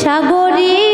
Sagari